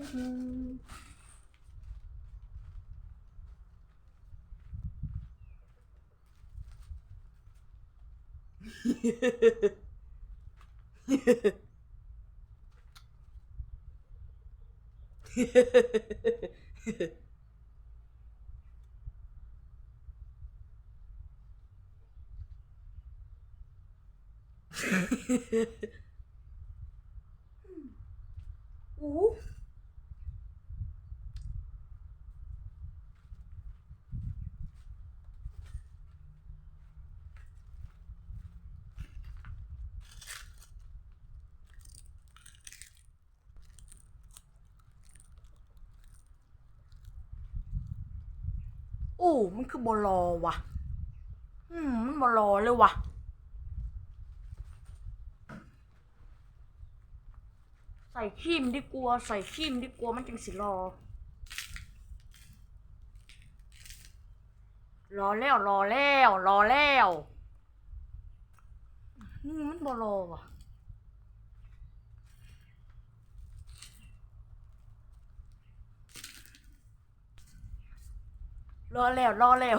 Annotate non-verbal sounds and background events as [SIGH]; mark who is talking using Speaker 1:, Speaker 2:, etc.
Speaker 1: Mm-hmm. Yeah. [LAUGHS] อู้มันคือบอลอว่ะอืมมันบอลอเลยว่ะใส่ครีมดีกว่าใส่ครีมดีกว่ามันจังสิรอรอแล้วรอแล้วรอแล้ว อืมมันบอรอว่ะ รอแล้วรอแล้ว